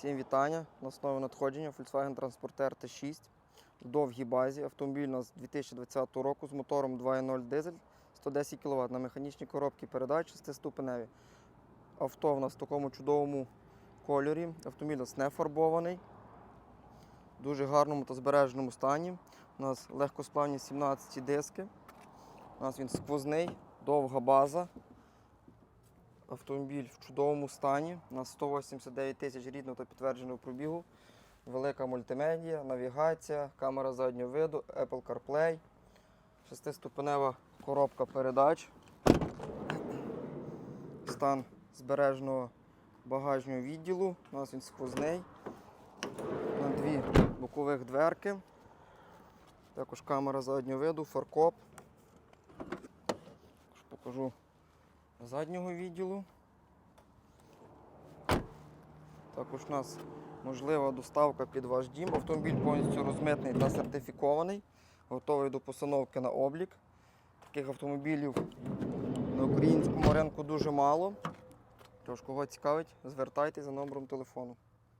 Всім вітання. На основі надходження Volkswagen Transporter T6 в довгій базі. Автомобіль у нас 2020 року з мотором 2.0 дизель 110 кВт на механічній коробці передач 6-ступеневі. Авто в нас в такому чудовому кольорі. Автомобіль у нас не фарбований. В дуже гарному та збереженому стані. У нас легкосплавні 17 диски. У нас він сквозний, довга база. Автомобіль в чудовому стані. У нас 189 тисяч рідного та підтвердженого пробігу. Велика мультимедія, навігація, камера заднього виду, Apple CarPlay, шестиступенева коробка передач. Стан збереженого багажного відділу. У нас він сквозний. На дві бокових дверки. Також камера заднього виду, фаркоп. Покажу заднього відділу. Також у нас можлива доставка під ваш дім. Автомобіль повністю розмитний та сертифікований, готовий до постановки на облік. Таких автомобілів на українському ринку дуже мало. Тож, кого цікавить, звертайтеся за номером телефону.